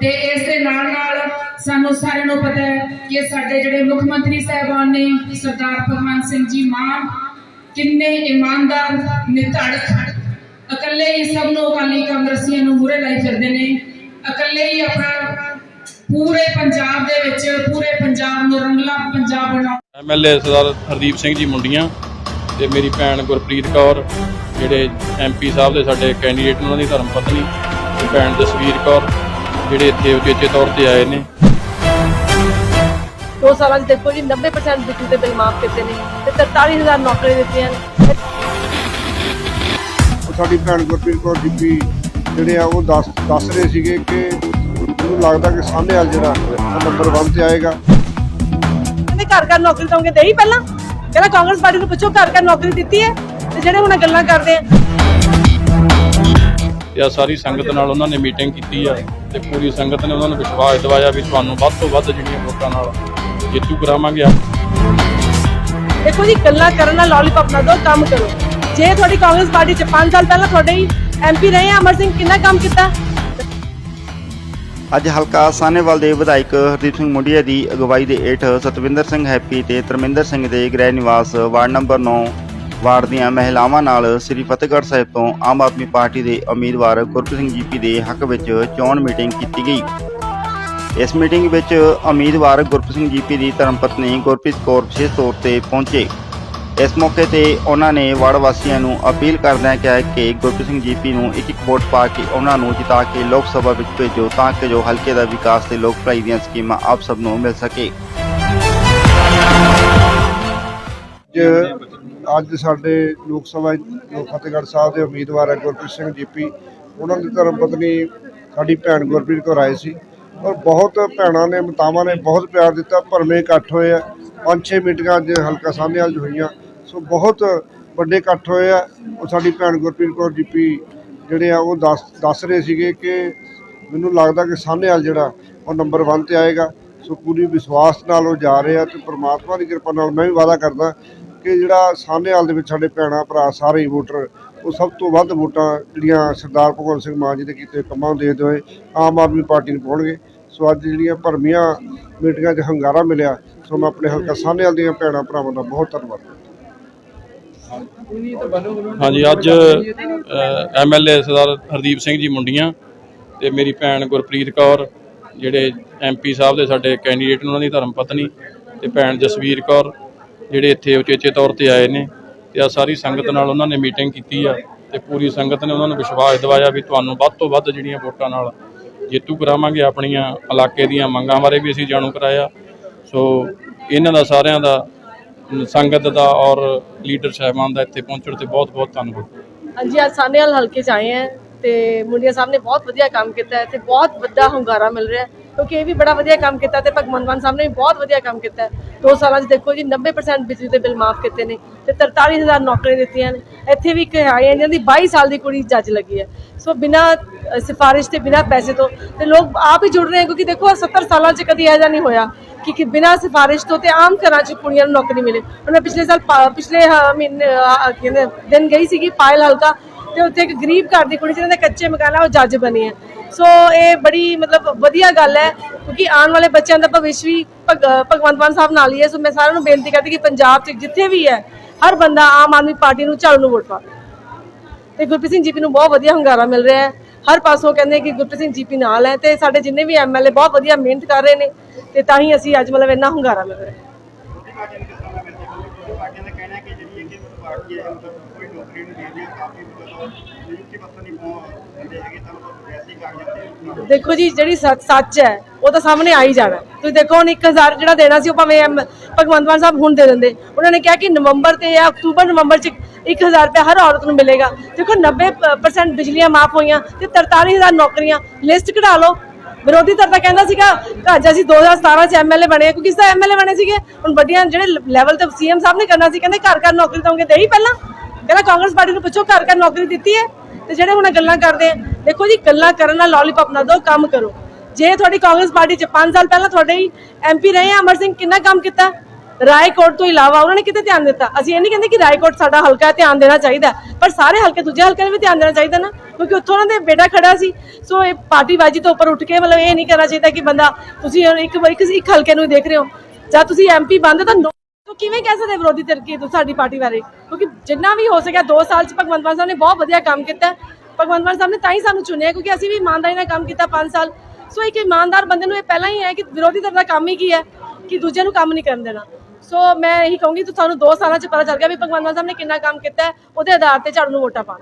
ਤੇ ਇਸ ਦੇ ਨਾਲ ਨਾਲ ਸਾਨੂੰ ਸਾਰਿਆਂ ਨੂੰ ਪਤਾ ਹੈ ਕਿ ਸਾਡੇ ਜਿਹੜੇ ਮੁੱਖ ਮੰਤਰੀ ਸਾਹਿਬਾਨ ਨੇ, ਸਰਦਾਰ ਭਗਵੰਤ ਸਿੰਘ ਜੀ ਮਾਨ, ਕਿੰਨੇ ਇਮਾਨਦਾਰ ਨਿਧੜਕ ਇਕੱਲੇ ਹੀ ਸਭ ਨੂੰ ਅਕਾਲੀ ਕਾਂਗਰਸੀਆਂ ਨੂੰ ਮੂਹਰੇ ਲਾਈ ਫਿਰਦੇ ਨੇ, ਇਕੱਲੇ ਹੀ ਆਪਣਾ ਪੂਰੇ ਪੰਜਾਬ ਦੇ ਵਿੱਚ, ਪੂਰੇ ਪੰਜਾਬ ਨੂੰ ਰੰਗਲਾ ਪੰਜਾਬ ਬਣਾ ਐਮਐਲਏ ਸਰਦਾਰ ਹਰਦੀਪ ਸਿੰਘ ਜੀ ਮੁੰਡੀਆਂ ਤੇ ਮੇਰੀ ਭੈਣ ਗੁਰਪ੍ਰੀਤ ਕੌਰ, ਜਿਹੜੇ ਐਮਪੀ ਸਾਹਿਬ ਦੇ ਸਾਡੇ ਕੈਂਡੀਡੇਟ ਉਹਨਾਂ ਦੀ ਧਰਮ ਪਤਨੀ ਭੈਣ ਜਸਵੀਰ ਕੌਰ। ਜਿਹੜੇ ਇੱਥੇ ਉਚੇਚੇ ਤੌਰ ਤੇ ਆਏ ਨੇ। ਦੋ ਸਾਲਾਂ 'ਚ ਦੇਖੋ ਜੀ 90% ਬਿਜਲੀ ਦੇ ਬਿੱਲ ਮਾਫ ਕੀਤੇ ਨੇ ਤੇ 43000 ਨੌਕਰੀਆਂ ਦਿੱਤੀਆਂ ਨੇ। ਉਹ ਸਾਡੀ ਭੈਣ ਗੁਰਪ੍ਰੀਤ ਕੌਰ ਜੀਪੀ ਜਿਹੜੇ ਆ ਉਹ ਦੱਸ ਦੱਸ ਰਹੇ ਸੀਗੇ ਕਿ ਮੈਨੂੰ ਲੱਗਦਾ ਕਿ ਸਾਹਮਣੇ ਵਾਲ ਜਿਹੜਾ ਨੰਬਰ 1 ਤੇ ਆਏਗਾ। ਕਹਿੰਦੇ ਘਰ ਘਰ ਨੌਕਰੀ ਦਵਾਂਗੇ ਦੇਈ ਪਹਿਲਾਂ? ਕਹਿੰਦਾ ਕਾਂਗਰਸ ਪਾਰਟੀ ਨੂੰ ਪੁੱਛੋ ਘਰ ਘਰ ਨੌਕਰੀ ਦਿੱਤੀ ਹੈ ਤੇ ਜਿਹੜੇ ਹੁਣ ਗੱਲਾਂ ਕਰਦੇ ਆ। ਆ ਸਾਰੀ ਸੰਗਤ ਨਾਲ ਉਹਨਾਂ ਨੇ ਮੀਟਿੰਗ ਕੀਤੀ ਆ। ਤੇ ਪੂਰੀ ਸੰਗਤ ਨੇ ਉਹਨਾਂ ਨੂੰ ਵਿਸ਼ਵਾਸ ਦਿਵਾਇਆ ਵੀ ਤੁਹਾਨੂੰ ਵੱਧ ਤੋਂ ਵੱਧ ਜਿਹੜੀਆਂ ਵੋਟਾਂ ਨਾਲ ਜੇਤੂ ਕਰਾਵਾਂਗੇ ਦੇਖੋ ਜੀ ਗੱਲਾਂ ਕਰਨ ਨਾਲ ਲੋਲੀਪੌਪ ਨਾ ਦੋ ਕੰਮ ਕਰੋ। ਜੇ ਤੁਹਾਡੀ ਕਾਂਗਰਸ ਪਾਰਟੀ 'ਚ 5 ਸਾਲ ਪਹਿਲਾਂ ਤੁਹਾਡੇ ਹੀ ਐਮਪੀ ਰਹੇ ਆ ਅਮਰ ਸਿੰਘ ਕਿੰਨਾ ਕੰਮ ਕੀਤਾ? ਅੱਜ ਹਲਕਾ ਸਾਹਨੇਵਾਲ ਦੇ ਵਿਧਾਇਕ ਹਰਦੀਪ ਸਿੰਘ ਮੁੰਡੀਆ ਦੀ ਅਗਵਾਈ ਦੇ ਹੇਠ ਸਤਵਿੰਦਰ ਸਿੰਘ ਹੈਪੀ ਤੇ ਧਰਮਿੰਦਰ ਸਿੰਘ ਦੇ ਗ੍ਰਹਿ ਨਿਵਾਸ ਵਾਰਡ ਨੰਬਰ 9 ਵਾਰਡ ਦੀਆਂ ਮਹਿਲਾਵਾਂ ਨਾਲ ਸ੍ਰੀ ਫਤਿਹਗੜ੍ਹ ਸਾਹਿਬ ਤੋਂ ਆਮ ਆਦਮੀ ਪਾਰਟੀ ਦੇ ਉਮੀਦਵਾਰ ਗੁਰਪ੍ਰੀਤ ਸਿੰਘ ਜੀਪੀ ਦੇ ਹੱਕ ਵਿੱਚ ਚੋਣ ਮੀਟਿੰਗ ਕੀਤੀ ਗਈ। ਇਸ ਮੀਟਿੰਗ ਵਿੱਚ ਉਮੀਦਵਾਰ ਗੁਰਪ੍ਰੀਤ ਸਿੰਘ ਜੀਪੀ ਦੀ ਧਰਮਪਤਨੀ ਗੁਰਪ੍ਰੀਤ ਕੌਰ ਵਿਸ਼ੇਸ਼ ਤੌਰ ਤੇ ਪਹੁੰਚੇ। ਇਸ ਮੌਕੇ ਤੇ ਉਹਨਾਂ ਨੇ ਵਾਰਡ ਵਾਸੀਆਂ ਨੂੰ ਅਪੀਲ ਕਰਦਿਆਂ ਕਿਹਾ ਕਿ ਗੁਰਪ੍ਰੀਤ ਸਿੰਘ ਜੀਪੀ ਨੂੰ ਇੱਕ ਇੱਕ ਵੋਟ ਪਾ ਕੇ ਉਹਨਾਂ ਨੂੰ ਜਿਤਾ ਕੇ ਲੋਕ ਸਭਾ ਵਿੱਚ ਭੇਜੋ ਤਾਂ ਕਿ ਜੋ ਹਲਕੇ ਦਾ ਵਿਕਾਸ ਤੇ ਲੋਕ ਭਲਾਈ ਦੀਆਂ ਸਕੀਮਾਂ ਆਪ ਸਭ ਨੂੰ ਮਿਲ ਸਕੇ। ਅੱਜ ਸਾਡੇ ਲੋਕ ਸਭਾ ਜੋ ਫਤਿਹਗੜ੍ਹ ਸਾਹਿਬ ਦੇ ਉਮੀਦਵਾਰ ਹੈ ਗੁਰਪ੍ਰੀਤ ਸਿੰਘ ਜੀਪੀ ਉਹਨਾਂ ਦੀ ਧਰਮ ਪਤਨੀ ਸਾਡੀ ਭੈਣ ਗੁਰਪ੍ਰੀਤ ਕੌਰ ਆਏ ਸੀ। ਔਰ ਬਹੁਤ ਭੈਣਾਂ ਨੇ, ਮਾਤਾਵਾਂ ਨੇ ਬਹੁਤ ਪਿਆਰ ਦਿੱਤਾ ਭਰਵੇਂ ਇਕੱਠ ਹੋਏ ਆ। ਪੰਜ ਛੇ ਮੀਟਿੰਗਾਂ ਅੱਜ ਹਲਕਾ ਸਾਹਮਣੇ 'ਚ ਹੋਈਆਂ। ਸੋ ਬਹੁਤ ਵੱਡੇ ਇਕੱਠ ਹੋਏ ਆ। ਉਹ ਸਾਡੀ ਭੈਣ ਗੁਰਪ੍ਰੀਤ ਕੌਰ ਜੀਪੀ ਜਿਹੜੇ ਆ, ਉਹ ਦੱਸ ਦੱਸ ਰਹੇ ਸੀਗੇ ਕਿ ਮੈਨੂੰ ਲੱਗਦਾ ਕਿ ਸਾਹਮਣੇ ਵਾਲ ਜਿਹੜਾ, ਉਹ ਨੰਬਰ 1 ਤੇ ਆਏਗਾ। ਸੋ ਪੂਰੀ ਵਿਸ਼ਵਾਸ ਨਾਲ ਉਹ ਜਾ ਰਹੇ ਆ ਤੇ ਪ੍ਰਮਾਤਮਾ ਦੀ ਕਿਰਪਾ ਨਾਲ ਮੈਂ ਵੀ ਵਾਅਦਾ ਕਰਦਾ ਕਿ ਜਿਹੜਾ ਸਾਹਮਣੇ ਦੇ ਵਿੱਚ ਸਾਡੇ ਭੈਣਾਂ, ਭਰਾ ਸਾਰੇ ਵੋਟਰ, ਉਹ ਸਭ ਤੋਂ ਵੱਧ ਵੋਟਾਂ ਜਿਹੜੀਆਂ ਸਰਦਾਰ ਭਗਵੰਤ ਸਿੰਘ ਮਾਨ ਜੀ ਦੇ ਕੀਤੇ ਕੰਮਾਂ ਦੇ ਦੇਖਦੇ ਹੋਏ ਆਮ ਆਦਮੀ ਪਾਰਟੀ ਨੂੰ ਪਾਉਣਗੇ। ਸੋ ਅੱਜ ਜਿਹੜੀਆਂ ਭਰਮੀਆਂ ਮੀਟਿੰਗਾਂ 'ਚ ਹੰਗਾਰਾ ਮਿਲਿਆ, ਸੋ ਮੈਂ ਆਪਣੇ ਹਲਕਾ ਸਾਹਮਣੇ ਦੀਆਂ ਭੈਣਾਂ, ਭਰਾਵਾਂ ਦਾ ਬਹੁਤ ਧੰਨਵਾਦ ਹਾਂਜੀ, ਅੱਜ ਐਮਐਲਏ ਸਰਦਾਰ ਹਰਦੀਪ ਸਿੰਘ ਜੀ ਮੁੰਡੀਆਂ ਤੇ ਮੇਰੀ ਭੈਣ ਗੁਰਪ੍ਰੀਤ ਕੌਰ, ਜਿਹੜੇ ਐਮਪੀ ਸਾਹਿਬ ਦੇ ਸਾਡੇ ਕੈਂਡੀਡੇਟ ਨੇ ਉਹਨਾਂ ਦੀ ਧਰਮ ਪਤਨੀ ਤੇ ਭੈਣ ਜਸਵੀਰ ਕੌਰ ਜਿਹੜੇ ਇੱਥੇ ਉਚੇਚੇ ਤੌਰ ਤੇ ਆਏ ਨੇ ਤੇ ਆ ਸਾਰੀ ਸੰਗਤ ਨਾਲ ਉਹਨਾਂ ਨੇ ਮੀਟਿੰਗ ਕੀਤੀ ਆ ਤੇ ਪੂਰੀ ਸੰਗਤ ਨੇ ਉਹਨਾਂ ਨੂੰ ਵਿਸ਼ਵਾਸ ਦਿਵਾਇਆ ਵੀ ਤੁਹਾਨੂੰ ਵੱਧ ਤੋਂ ਵੱਧ ਜਿਹੜੀਆਂ ਵੋਟਾਂ ਨਾਲ ਜੇਤੂ ਕਰਾਵਾਂਗੇ ਆਪਣੀਆਂ ਇਲਾਕੇ ਦੀਆਂ ਮੰਗਾਂ ਬਾਰੇ ਵੀ ਅਸੀਂ ਜਾਣੂ ਕਰਾਇਆ। ਸੋ ਇਹਨਾਂ ਦਾ ਸਾਰਿਆਂ ਦਾ ਸੰਗਤ ਦਾ ਔਰ ਲੀਡਰ ਸਾਹਿਬਾਨ ਦਾ ਇੱਥੇ ਪਹੁੰਚਣ ਤੇ ਬਹੁਤ ਬਹੁਤ ਧੰਨਵਾਦ। ਹਾਂਜੀ, ਅੱਜ ਸਾਨੇਵਾਲ ਹਲਕੇ 'ਚ ਆਏ ਆ ਤੇ ਮੁੰਡਿਆ ਸਾਹਿਬ ਨੇ ਬਹੁਤ ਵਧੀਆ ਕੰਮ ਕੀਤਾ ਹੈ। ਤੇ ਬਹੁਤ ਵੱਡਾ ਹੁੰਗਾਰਾ ਮਿਲ ਰਿਹਾ ਹੈ। ਕਿਉਂਕਿ ਇਹ ਵੀ ਬੜਾ ਵਧੀਆ ਕੰਮ ਕੀਤਾ ਤੇ ਭਗਵੰਤ ਮਾਨ ਸਾਹਿਬ ਨੇ ਵੀ ਬਹੁਤ ਵਧੀਆ ਕੰਮ ਕੀਤਾ। ਦੋ ਸਾਲਾਂ 'ਚ ਦੇਖੋ ਜੀ 90% ਬਿਜਲੀ ਦੇ ਬਿੱਲ ਮਾਫ ਕੀਤੇ ਨੇ ਤੇ 43000 ਨੌਕਰੀਆਂ ਦਿੱਤੀਆਂ ਨੇ। ਇੱਥੇ ਵੀ ਇੱਕ ਆਏ ਆ ਦੀ 22 ਸਾਲ ਦੀ ਕੁੜੀ ਜੱਜ ਲੱਗੀ ਹੈ। ਸੋ ਬਿਨਾ ਸਿਫਾਰਿਸ਼ ਤੇ ਬਿਨਾ ਪੈਸੇ ਤੋਂ ਤੇ ਲੋਕ ਆਪ ਹੀ ਜੁੜ ਰਹੇ ਹਨ ਕਿਉਂਕਿ ਦੇਖੋ 70 ਸਾਲਾਂ 'ਚ ਕਦੀ ਇਹੋ ਜਿਹਾ ਨਹੀਂ ਹੋਇਆ ਕਿ ਕਿ ਬਿਨਾ ਸਿਫਾਰਿਸ਼ ਤੋਂ ਤੇ ਆਮ ਘਰਾਂ 'ਚ ਕੁੜੀਆਂ ਨੂੰ ਨੌਕਰੀ ਮਿਲੇ। ਉਹਨੇ ਪਿਛਲੇ ਸਾਲ ਪਾ- ਪਿਛਲੇ ਮਹੀਨੇ ਕਹਿੰਦੇ, ਦਿਨ ਗਈ ਸੀਗੀ, ਪਾਇਲ ਹਲਕਾ ਤੇ ਉੱਥੇ ਇੱਕ ਗਰੀਬ ਘਰ ਦੀ ਕੁੜੀ ਜਿਹਨਾਂ ਦੇ ਕੱਚੇ ਮਕਾਨ ਆ, ਉਹ ਜੱਜ ਬਣੀ ਹੈ। ਸੋ ਇਹ ਬੜੀ ਮਤਲਬ ਵਧੀਆ ਗੱਲ ਹੈ, ਕਿਉਂਕਿ ਆਉਣ ਵਾਲੇ ਬੱਚਿਆਂ ਦਾ ਭਵਿੱਖ ਵੀ ਭਗ- ਭਗਵੰਤ ਮਾਨ ਸਾਹਿਬ ਨਾਲ ਹੀ ਹੈ। ਸੋ ਮੈਂ ਸਾਰਿਆਂ ਨੂੰ ਬੇਨਤੀ ਕਰਦੀ ਕਿ ਪੰਜਾਬ 'ਚ ਜਿੱਥੇ ਵੀ ਹੈ, ਹਰ ਬੰਦਾ ਆਮ ਆਦਮੀ ਪਾਰਟੀ ਨੂੰ ਝਾੜੂ ਨੂੰ ਵੋਟ ਪਾਵੇ ਤੇ ਗੁਰਪ੍ਰੀਤ ਸਿੰਘ ਜੀਪੀ ਨੂੰ ਬਹੁਤ ਵਧੀਆ ਹੁੰਗਾਰਾ ਮਿਲ ਰਿਹਾ ਹੈ। ਹਰ ਪਾਸੋਂ ਕਹਿੰਦੇ ਕਿ ਗੁਰਪ੍ਰੀਤ ਸਿੰਘ ਜੀਪੀ ਨਾਲ ਹੈ ਤੇ ਸਾਡੇ ਜਿੰਨੇ ਵੀ ਐਮਐਲਏ ਬਹੁਤ ਵਧੀਆ ਮਿਹਨਤ ਕਰ ਰਹੇ ਨੇ, ਤੇ ਤਾਂ ਹੀ ਅਸੀਂ ਅੱਜ ਮਤਲਬ ਇੰਨਾ ਹੁੰਗਾਰਾ ਮਿਲ ਰਿਹਾ ਹੈ। ਪਾਰਟੀਆਂ ਦਾ ਕਹਿਣਾ ਕਿ ਜਿਹੜੀ ਇਹ ਪਾਰਟੀ ਹੈ, ਮਤਲਬ ਕੋਈ ਨੌਕਰੀ ਨਹੀਂ ਦੇ ਰਹੀ ਕਾਫੀ ਮਤਲਬ ਨਿਯੁਕਤੀ ਪੱਤਰ ਨਹੀਂ ਪਾਉਂਦੇ ਹੈਗੇ, ਤਾਂ ਮਤਲਬ ਵੈਸੇ ਹੀ ਦੇਖੋ ਜੀ, ਜਿਹੜੀ ਸੱਚ ਹੈ, ਉਹ ਤਾਂ ਸਾਹਮਣੇ ਆ ਹੀ ਜਾਣਾ ਤੁਸੀਂ ਦੇਖੋ ਹੁਣ 1000 ਜਿਹੜਾ ਦੇਣਾ ਸੀ, ਉਹ ਭਾਵੇਂ ਭਗਵੰਤ ਮਾਨ ਸਾਹਿਬ ਹੁਣ ਦੇ ਦਿੰਦੇ। ਉਹਨਾਂ ਨੇ ਕਿਹਾ ਕਿ ਨਵੰਬਰ ਤੇ ਜਾਂ ਅਕਤੂਬਰ, ਨਵੰਬਰ ਚ 1000 ਰੁਪਏ ਹਰ ਔਰਤ ਨੂੰ ਮਿਲੇਗਾ। ਦੇਖੋ 90% ਬਿਜਲੀਆਂ ਮਾਫ ਹੋਈਆਂ ਤੇ 43000 ਨੌਕਰੀਆਂ। ਲਿਸਟ ਕਢਾ ਲਓ ਵਿਰੋਧੀ ਧਿਰ ਤਾਂ ਕਹਿੰਦਾ ਸੀਗਾ ਅੱਜ ਅਸੀਂ 2017 ਚ ਐਮਐਲਏ ਬਣੇ ਹਾਂ, ਕਿਉਂਕਿ ਇਸ ਦਾ ਐਮਐਲਏ ਬਣੇ ਸੀਗੇ। ਹੁਣ ਵੱਡੀਆਂ ਜਿਹੜੇ ਲੈਵਲ ਤੇ ਸੀਐਮ ਸਾਹਿਬ ਨੇ ਕਰਨਾ ਸੀ ਕਹਿੰਦੇ ਘਰ ਘਰ ਨੌਕਰੀ ਦਵਾਂਗੇ ਦੇਈ ਪਹਿਲਾਂ। ਕਹਿੰਦਾ ਕਾਂਗਰਸ ਪਾਰਟੀ ਨੂੰ ਪੁੱਛੋ ਘਰ ਘਰ ਨੌਕਰੀ ਦਿੱਤੀ ਹੈ। ਤੇ ਜਿਹੜੇ ਹੁਣ ਗੱਲਾਂ ਕਰਦੇ ਆ ਦੇਖੋ ਜੀ ਗੱਲਾਂ ਕਰਨ ਨਾਲ ਲੋਲੀਪੌਪ ਨਾ ਦੋ ਕੰਮ ਕਰੋ। ਜੇ ਤੁਹਾਡੀ ਕਾਂਗਰਸ ਪਾਰਟੀ ਚ 5 ਸਾਲ ਪਹਿਲਾਂ ਤੁਹਾਡੇ ਹੀ ਐਮਪੀ ਰਹੇ ਆ ਅਮਰ ਸਿੰਘ ਕਿੰਨਾ ਕੰਮ ਕੀਤਾ? ਰਾਏਕੋਟ ਤੋਂ ਇਲਾਵਾ ਉਹਨਾਂ ਨੇ ਕਿਤੇ ਧਿਆਨ ਦਿੱਤਾ? ਅਸੀਂ ਇਹ ਨਹੀਂ ਕਹਿੰਦੇ ਕਿ ਰਾਏਕੋਟ ਸਾਡਾ ਹਲਕਾ ਧਿਆਨ ਦੇਣਾ ਚਾਹੀਦਾ ਪਰ ਸਾਰੇ ਹਲਕੇ, ਦੂਜੇ ਹਲਕੇ ਨੂੰ ਵੀ ਧਿਆਨ ਦੇਣਾ ਚਾਹੀਦਾ ਨਾ, ਕਿਉਂਕਿ ਉੱਥੋਂ ਉਹਨਾਂ ਦੇ ਬੇਟਾ ਖੜਾ ਸੀ। ਸੋ ਇਹ ਪਾਰਟੀਬਾਜ਼ੀ ਤੋਂ ਉੱਪਰ ਉੱਠ ਕੇ ਮਤਲਬ ਇਹ ਨਹੀਂ ਕਰਨਾ ਚਾਹੀਦਾ ਕਿ ਬੰਦਾ, ਤੁਸੀਂ ਇੱਕ ਇੱਕ ਹਲਕੇ ਨੂੰ ਹੀ ਦੇਖ ਰਹੇ ਹੋ। ਜਾਂ ਤੁਸੀਂ ਐਮਪੀ ਬੰਦ, ਤਾਂ no- ਤੋ ਕਿਵੇਂ ਕਹਿ ਸਕਦੇ ਵਿਰੋਧੀ ਧਿਰ ਕੀ ਸਾਡੀ ਪਾਰਟੀ ਬਾਰੇ? ਕਿਉਂਕਿ ਜਿੰਨਾ ਵੀ ਹੋ ਸਕਿਆ 2 ਸਾਲ ਚ ਭਗਵੰਤ ਮਾਨ ਸਾਹਿਬ ਨੇ ਬਹੁਤ ਵਧੀਆ ਕੰਮ ਕੀਤਾ। ਭਗਵੰਤ ਮਾਨ ਸਾਹਿਬ ਨੇ ਤਾਂ ਹੀ ਸਾਨੂੰ ਚੁਣਿਆ, ਕਿਉਂਕਿ ਅਸੀਂ ਵੀ ਇਮਾਨਦਾਰੀ ਨਾਲ ਕੰਮ ਕੀਤਾ 5 ਸਾਲ। ਸੋ ਇੱਕ ਇਮਾਨਦਾਰ ਬੰਦੇ ਨੂੰ ਇਹ ਪਹਿਲਾਂ ਹੀ ਹੈ ਕਿ ਵਿਰੋਧੀ ਧਿਰ ਦਾ ਕੰਮ ਹੀ ਕੀ ਹੈ? ਕਿ ਦੂਜਿਆਂ ਨੂੰ ਕੰਮ ਨਹੀਂ ਕਰਨ ਦੇਣਾ। ਸੋ ਮੈਂ ਇਹੀ ਕਹੂੰਗੀ ਕਿ ਤੁਹਾਨੂੰ 2 ਸਾਲਾਂ ਚ ਪਤਾ ਚੱਲ ਗਿਆ ਵੀ ਭਗਵੰਤ ਮਾਨ ਸਾਹਿਬ ਨੇ ਕਿੰਨਾ ਕੰਮ ਕੀਤਾ ਉਹਦੇ ਆਧਾਰ ਤੇ ਝਾੜੂ ਨੂੰ ਵੋਟਾਂ ਪਾਉਣ।